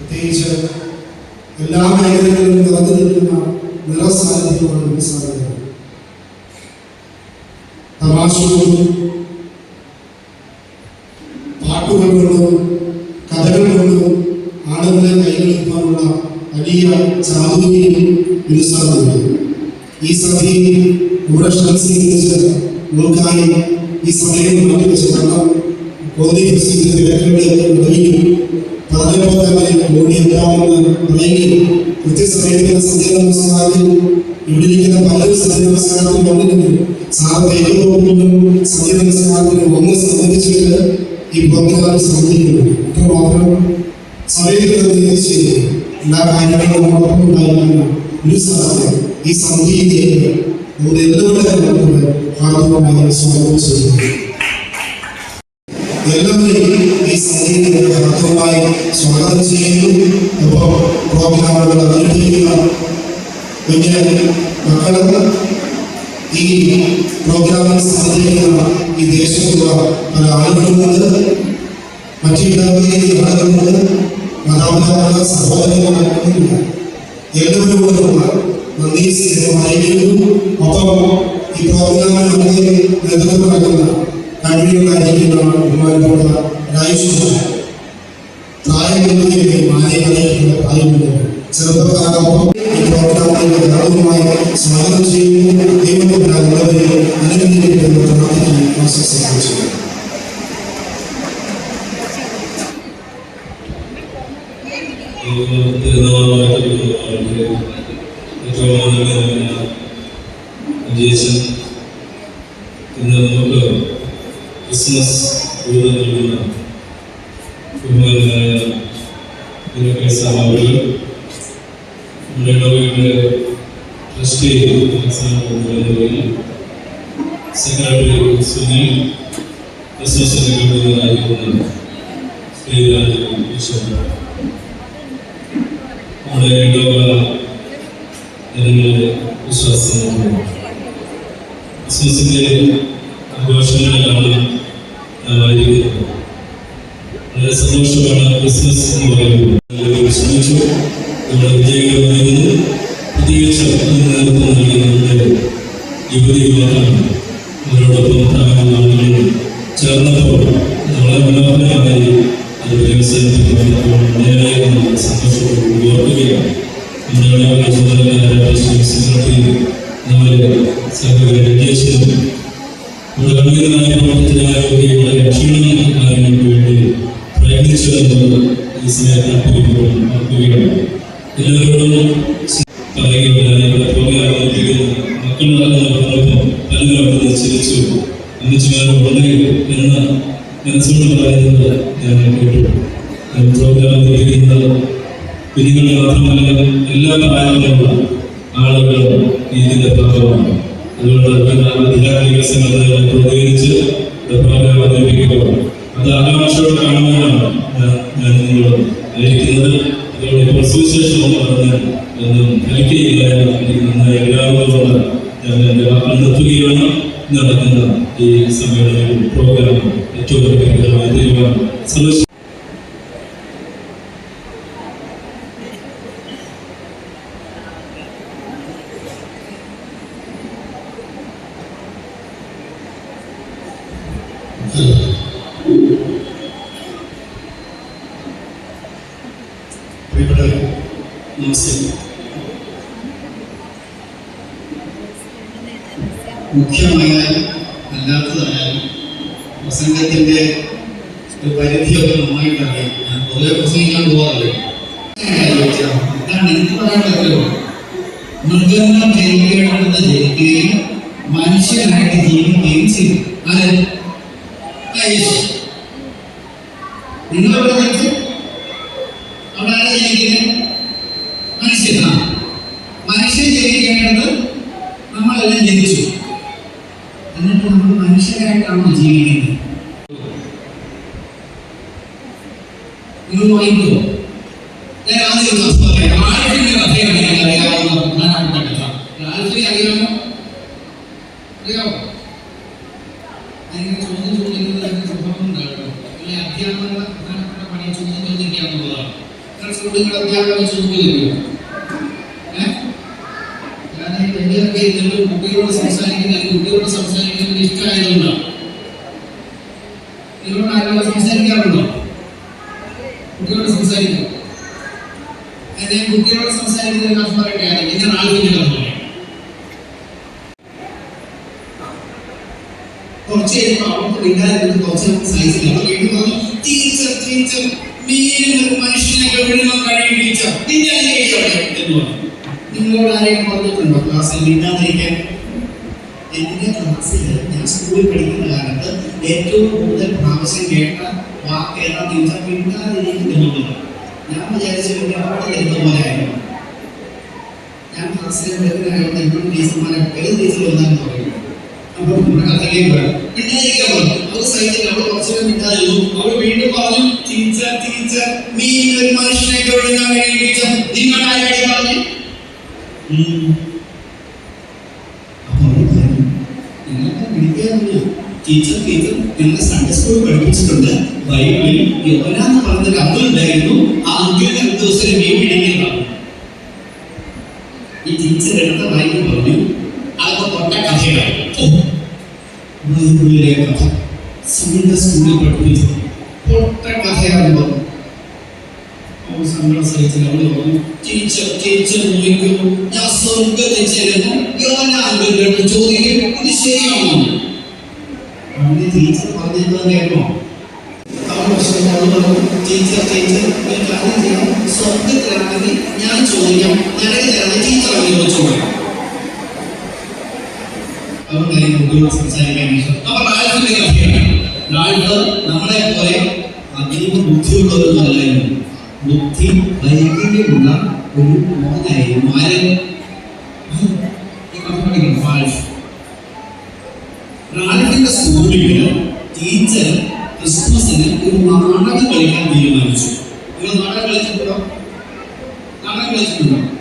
പ്രത്യേകിച്ച് എല്ലാ മേഖലകളിലും നിറഞ്ഞു നിൽക്കുന്ന നിറസാന്നിധ്യമാണ് ഉത്സാഹം തമാശ കൊണ്ടും പാട്ടുകൾ കൊണ്ടും കഥകൾ കൊണ്ടും ആളുകളെ കൈകളെടുക്കാനുള്ള വലിയ ചാതുര്യം ഉത്സാഹമുണ്ട് ഈ സഭയിൽ ഇവിടെ ക്ഷണിച്ച് നമുക്കായി ഈ സമയം മാറ്റിവെച്ച് കാരണം കോന്നി പ്രസിദ്ധ തിരക്കുകളിലേക്ക് ഉടനെയും പറഞ്ഞപ്പോൾ തന്നെ ഓടിയെത്താമെന്ന് പറയുകയും കൃത്യസമയത്തിന് സന്ധ്യ നമസ്കാരത്തിൽ ഇവിടെ ഇരിക്കുന്ന പലരും സന്ധ്യ നമസ്കാരത്തിൽ വന്നിരുന്നു സാറിന്റെ നമസ്കാരത്തിലും ഒന്ന് സംബന്ധിച്ചിട്ട് ഈ പ്രോഗ്രാം സംബന്ധിക്കുന്നു അത്രമാത്രം സമയത്ത് നിർദ്ദേശിച്ച് എല്ലാ കാര്യങ്ങളും സാധ്യത ഈ സന്ധിയിലേക്ക് നമ്മുടെ എല്ലാവരുടെ നമുക്ക് ആദ്യമായി സ്വാഗതം ചെയ്യുന്നു. എല്ലാവരെയും ഈ സന്ധിയിലേക്ക് ഹാർദവമായി സ്വാഗതം ചെയ്യുന്നു. ഒപ്പം പ്രോഗ്രാമുകൾ അവതരിപ്പിക്കുന്ന കുഞ്ഞ് മക്കളെന്ന് ഈ പ്രോഗ്രാമിൽ സഹകരിക്കുന്ന ഈ ദേശത്തുള്ള പല ആളുകളുമുണ്ട്. മറ്റിടങ്ങളിൽ ആളുകളുണ്ട്. മാതാപിതാക്കളുടെ സഹോദരങ്ങളുണ്ട് എല്ലാവരോടുമുള്ള നന്ദി സ്നേഹമായിരിക്കുന്നു ഒപ്പം ഈ പ്രോഗ്രാമിനൊക്കെ നേതൃത്വം നൽകുന്ന കഴിവുകളായിരിക്കുന്ന ബഹുമാനപ്പെട്ട രാജേഷ് പ്രായമുള്ളവരെ മാനേജ് പ്രായമുണ്ട് ചെറുപ്പക്കാരൊപ്പം ഈ പ്രോഗ്രാമിലേക്ക് ധാരാളമായി സ്വാഗതം ചെയ്യുന്നു ദൈവത്തിനുള്ളവരെ അനുഗ്രഹിക്കപ്പെടുന്ന പ്രാർത്ഥനയും ആശംസിക്കുന്നു വിജയിച്ച് ഇന്ന് നമുക്ക് ക്രിസ്മസ് ദൂരം നൽകുന്ന ബഹുമാനായ ഇതിനൊക്കെ സഹാബികൾ നമ്മുടെ ഇടവകയുടെ ട്രസ്റ്റി നിലയിൽ സെക്രട്ടറി സുനിൽ ക്രിസ്മസ് സെക്രട്ടറിയായിരിക്കുന്ന ശ്രീരാജ് ഈശ്വരൻ നമ്മുടെ ഇടവക ജനങ്ങളുടെ വിശ്വാസമാണ് ക്രിസ്മസിന്റെ ആഘോഷങ്ങളിലാണ് നാം ആയിരിക്കുന്നത് വളരെ സന്തോഷമാണ് ക്രിസ്മസ് എന്ന് പറയുന്നത്. ശ്രമിച്ചു നമ്മുടെ വിജയകരമായിരുന്നു പ്രത്യേകിച്ച് നേതൃത്വം നൽകിയ നമ്മുടെ യുവതി യുവാക്കൾ അവരോടൊപ്പം പ്രായമുള്ള ആളുകളും ചേർന്നപ്പോൾ വളരെ മനോഹരമായി അത് വ്യവസായത്തിൽ വളരെയേറെ സന്തോഷത്തോടുകൂടി ഓർക്കുകയാണ് നമ്മുടെ ചുമതലക്കാരായ സെക്രട്ടറി നമ്മുടെ സഹോദരൻ രജേശനും ഗംഭീരമായ പ്രവർത്തനത്തിനായി വളരെ ക്ഷീണം കാര്യങ്ങൾക്ക് വേണ്ടി പ്രയത്നിച്ചു എന്നത് ഈ സമയത്ത് അർപ്പിക്കുമ്പോൾ ഓർക്കുകയാണ് എല്ലാവരോടും പറയുകയുണ്ടായി പ്രോഗ്രാം അവതരിപ്പിക്കുന്ന മക്കളാകുന്നതോടൊപ്പം പലരും ചിരിച്ചു അമ്മച്ചുമാരുണ്ട് എന്ന മനസ്സോട് പറയുന്നത് ഞാൻ കേട്ടു പ്രോഗ്രാം അവതരിപ്പിക്കുന്നത് കുഞ്ഞുങ്ങൾ മാത്രമല്ല എല്ലാ പ്രായങ്ങളുള്ള ആളുകളും ഇതിന്റെ ഭാഗമാണ് അതുകൊണ്ട് അധികാര വികസനത്തെ പ്രതികരിച്ച് പ്രോഗ്രാം അവതരിപ്പിക്കുക അത് ആകാംക്ഷയോടെ കാണുവാനാണ് ഞാൻ നിങ്ങളോട് അയക്കുന്നത് അതുകൊണ്ട് ഇപ്പോൾ സുവിശേഷം എന്ന് പറഞ്ഞ് ഒന്നും ഹെൽപ്പിയില്ല എന്ന് എനിക്ക് നന്നായി അറിയാവുന്നതുകൊണ്ട് ഈ സമ്മേളനവും പ്രോഗ്രാം ഏറ്റവും അനുഗ്രഹകരമായി തീരുമാനം. മുഖ്യമായാലും അല്ലാത്തതായാലും പ്രസംഗത്തിന്റെ ഒരു പരിധിയൊക്കെ നന്നായിട്ട് അറിയാം ഞാൻ പൊതുവെ പ്രസംഗിക്കാൻ പോകാറില്ല എന്താണ് എനിക്ക് പറയാൻ പറ്റുമോ മൃഗങ്ങൾ ജയിക്കേണ്ടത് ജയിക്കുകയും മനുഷ്യനായിട്ട് ജീവിക്കുകയും ചെയ്യും. അത്. മനുഷ്യൻ ജയിക്കേണ്ടത് നമ്മളെല്ലാം ജനിച്ചു. എന്നിട്ട് നമ്മൾ മനുഷ്യരായിട്ടാണ് ജീവിക്കുന്നത്. നിങ്ങൾ വായിക്കുമോ ഞാൻ ആദ്യം ഒരു വസ്തു പറയാം. ആൽഫിന്റെ കഥ. അതിങ്ങനെ ചോദ്യം ചോദിക്കുന്നത് അതിന് സ്വഭാവം ഉണ്ടാകണം. അല്ലെ? അധ്യാപകരുടെ പ്രധാനപ്പെട്ട പണി ചോദ്യം ചോദിക്കുക എന്നുള്ളതാണ് ചോദിക്കുന്നില്ല. ഏഹ് വലിയൊക്കെ ഇരുന്നിട്ട് കുട്ടികളോട് സംസാരിക്കുന്ന കുട്ടികളോട് സംസാരിക്കുന്നത് ഇഷ്ടമായതുകൊണ്ടാണ് നിങ്ങളോട് ആരോട് സംസാരിക്കാറുണ്ടോ? കുട്ടികളോട് സംസാരിക്കും. അദ്ദേഹം കുട്ടികളോട് സംസാരിക്കുന്ന കഥ പറയട്ടെ. എന്റെ നാളിന്റെ കഥ പറയാം കുറച്ച് കഴിയുമ്പോൾ അവർക്ക് വിടാതിരുന്ന് കുറച്ച് സൈസിൽ അവർ വീണ്ടും പറഞ്ഞു ടീച്ചർ ടീച്ചർ ഒരു മനുഷ്യനെ വിടുന്ന കഴിയും ടീച്ചർ അതിലേക്ക് എന്ന് പറഞ്ഞു. നിങ്ങളോട് ആരെയും പറഞ്ഞിട്ടുണ്ടോ? ക്ലാസ്സിൽ മിണ്ടാതിരിക്കാൻ? എന്റെ ക്ലാസ്സിൽ ഞാൻ സ്കൂളിൽ പഠിക്കുന്ന കാലത്ത് ഏറ്റവും കൂടുതൽ പ്രാവശ്യം കേട്ട വാക്ക് ഏതാ ടീച്ചർ മിണ്ടാതിരിക്കുന്നുള്ളത് ഞാൻ വിചാരിച്ചു പിന്നെ അവിടെ തരുന്ന പോലെ ആയിരുന്നു. ഞാൻ ക്ലാസ്സിലെ പഠിക്കുന്നതായതുകൊണ്ട് എന്നോട് ടീച്ചർമാരെ ഏത് ടീച്ചർ വന്നാലും പറയും. അപ്പോൾ കഥയിലേക്ക് വരാം മിണ്ടാതിരിക്കാൻ പറഞ്ഞു. അവർ സൈഡിൽ അവിടെ കുറച്ചുകൂടെ മിണ്ടാതിരുന്നു. അവർ വീണ്ടും പറഞ്ഞു ടീച്ചർ ടീച്ചർ നീ ഒരു മനുഷ്യനെ കഴിയും ടീച്ചർ നിങ്ങളായി പറഞ്ഞു ടീച്ചർ ടീച്ചർ ഞങ്ങൾ സൺഡേ സ്കൂൾ പഠിപ്പിച്ചിട്ടുണ്ട് ബൈബിളിൽ യോനാന്ന് പറഞ്ഞൊരു അങ്കിൾ ഉണ്ടായിരുന്നു ആ അങ്കിളിന് ഒരു ദിവസം മീൻ പിടിക്കുന്നതാണ് ഈ ടീച്ചർ എടുത്ത ബൈബിൾ പറഞ്ഞു അതൊക്കെ പൊട്ട കഥയാണ് ബൈബിളിലെ കഥ സൺഡേ സ്കൂളിൽ പഠിപ്പിച്ചു പൊട്ട കഥയാണ് പറഞ്ഞു അവൾ പറഞ്ഞു ടീച്ചർ ടീച്ചർ നോക്കൂ ഞാൻ സ്വർഗത്തിൽ ചെല്ലുന്നു. യോനാങ്കരുടെ ചോദിക്കും? ഇത് ശരിയാണോ? അവന്റെ ടീച്ചർ പറഞ്ഞത് പറഞ്ഞു. ടീച്ചർ ടീച്ചർ കാര്യം ചെയ്യാം സ്വർഗത്തിലാണെങ്കിൽ ഞാൻ ചോദിക്കാം. നരകത്തിലാണെങ്കിൽ ടീച്ചർ അവനെ ചോദിക്കാം അവൻ കാര്യം സംസാരിക്കാൻ അപ്പൊ റാൽഫിന്റെ കഥയാണ്. നമ്മളെ പോലെ അതീവ ബുദ്ധിയുള്ളവരല്ലായിരുന്നു ബുദ്ധി വൈകല്യമുള്ള ഒരു മോനായിരുന്നു ആര് റാൽഫിന്റെ സ്കൂളിൽ ടീച്ചർ ക്രിസ്മസിന് ഒരു നാടകം കളിക്കാൻ തീരുമാനിച്ചു. നിങ്ങൾ നാടകം കളിച്ചിട്ടുണ്ടോ? നാടകം കളിച്ചിട്ടുണ്ടോ?